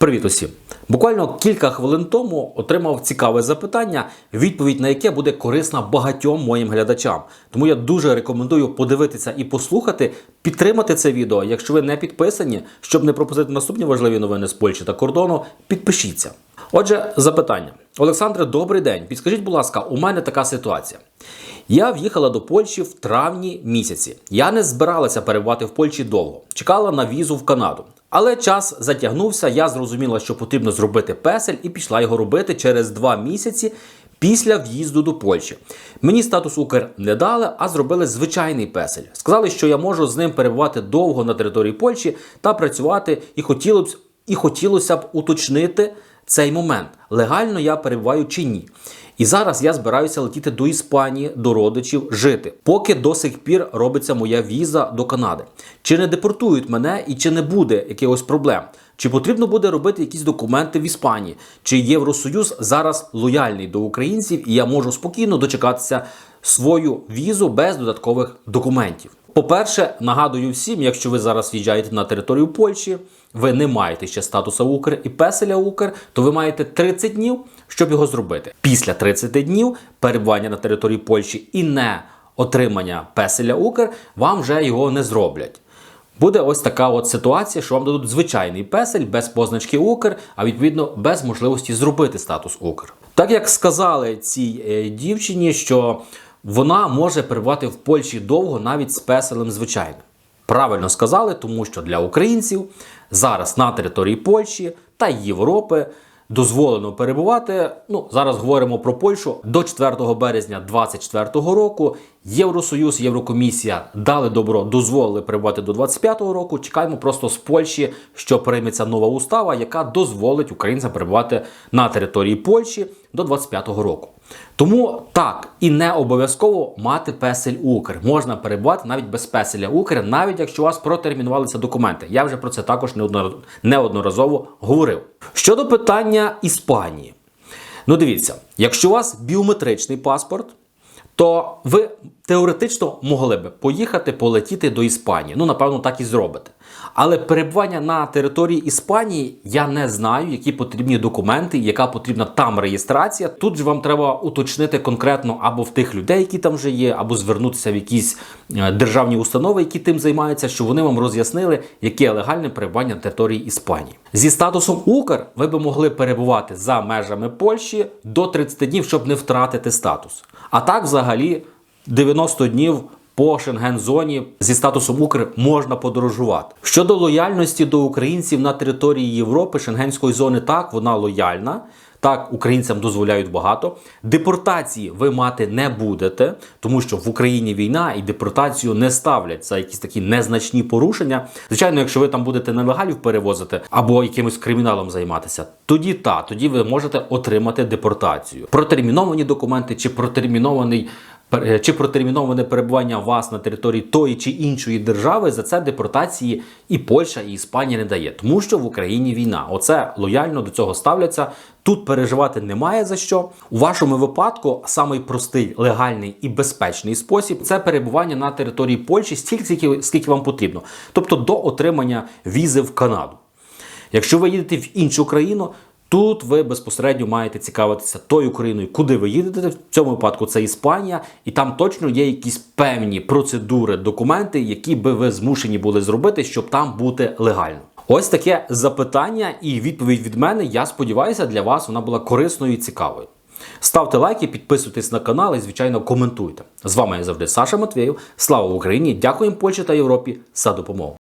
Привіт усім! Буквально кілька хвилин тому отримав цікаве запитання, відповідь на яке буде корисна багатьом моїм глядачам. Тому я дуже рекомендую подивитися і послухати, підтримати це відео. Якщо ви не підписані, щоб не пропустити наступні важливі новини з Польщі та кордону, підпишіться. Отже, запитання. Олександре, добрий день. Підскажіть, будь ласка, у мене така ситуація. Я в'їхала до Польщі в травні місяці. Я не збиралася перебувати в Польщі довго, чекала на візу в Канаду. Але час затягнувся, я зрозуміла, що потрібно зробити песель, і пішла його робити через два місяці після в'їзду до Польщі. Мені статус Укр не дали, а зробили звичайний песель. Сказали, що я можу з ним перебувати довго на території Польщі та працювати, і хотілося б і хотілося б уточнити цей момент, легально я перебуваю чи ні. І зараз я збираюся летіти до Іспанії, до родичів, жити, поки до сих пір робиться моя віза до Канади. Чи не депортують мене і чи не буде якихось проблем? Чи потрібно буде робити якісь документи в Іспанії? Чи Євросоюз зараз лояльний до українців, і я можу спокійно дочекатися свою візу без додаткових документів? По-перше, нагадую всім, якщо ви зараз в'їжджаєте на територію Польщі, ви не маєте ще статуса Укр і песеля Укр, то ви маєте 30 днів, щоб його зробити. Після 30 днів перебування на території Польщі і не отримання песеля Укр, вам вже його не зроблять. Буде ось така от ситуація, що вам дадуть звичайний песель без позначки Укр, а відповідно без можливості зробити статус Укр. Так як сказали цій е, дівчині, що вона може перебувати в Польщі довго навіть з песелем звичайним. Правильно сказали, тому що для українців зараз на території Польщі та Європи дозволено перебувати. Ну зараз говоримо про Польщу до 4 березня 2024 року. Євросоюз, Єврокомісія дали добро, дозволили перебувати до 25 року. Чекаємо просто з Польщі, що прийметься нова устава, яка дозволить українцям перебувати на території Польщі до 25-го року. Тому так і не обов'язково мати песель Укр. Можна перебувати навіть без песеля Укр, навіть якщо у вас протермінувалися документи. Я вже про це також неодно- неодноразово говорив. Щодо питання Іспанії, ну дивіться, якщо у вас біометричний паспорт, то ви теоретично могли би поїхати полетіти до Іспанії. Ну, напевно, так і зробите. Але перебування на території Іспанії я не знаю, які потрібні документи, яка потрібна там реєстрація. Тут же вам треба уточнити конкретно або в тих людей, які там вже є, або звернутися в якісь е, державні установи, які тим займаються, щоб вони вам роз'яснили, яке легальне перебування на території Іспанії. Зі статусом Укр ви би могли перебувати за межами Польщі до 30 днів, щоб не втратити статус. А так, взагалі, 90 днів по Шенген-зоні зі статусом Укр можна подорожувати. Щодо лояльності до українців на території Європи, Шенгенської зони, так, вона лояльна. Так, українцям дозволяють багато. Депортації ви мати не будете, тому що в Україні війна і депортацію не ставлять за якісь такі незначні порушення. Звичайно, якщо ви там будете нелегалів перевозити або якимось криміналом займатися, тоді та, тоді ви можете отримати депортацію. Протерміновані документи чи протермінований чи протерміноване перебування вас на території тої чи іншої держави за це депортації і Польща, і Іспанія не дає, тому що в Україні війна. Оце лояльно до цього ставляться. Тут переживати немає за що. У вашому випадку самий простий, легальний і безпечний спосіб це перебування на території Польщі стільки, скільки вам потрібно, тобто до отримання візи в Канаду. Якщо ви їдете в іншу країну, тут ви безпосередньо маєте цікавитися тою країною, куди ви їдете. В цьому випадку це Іспанія, і там точно є якісь певні процедури, документи, які би ви змушені були зробити, щоб там бути легально. Ось таке запитання і відповідь від мене. Я сподіваюся, для вас вона була корисною і цікавою. Ставте лайки, підписуйтесь на канал і, звичайно, коментуйте. З вами як завжди Саша Матвєєв. Слава Україні! Дякуємо Польщі та Європі за допомогу.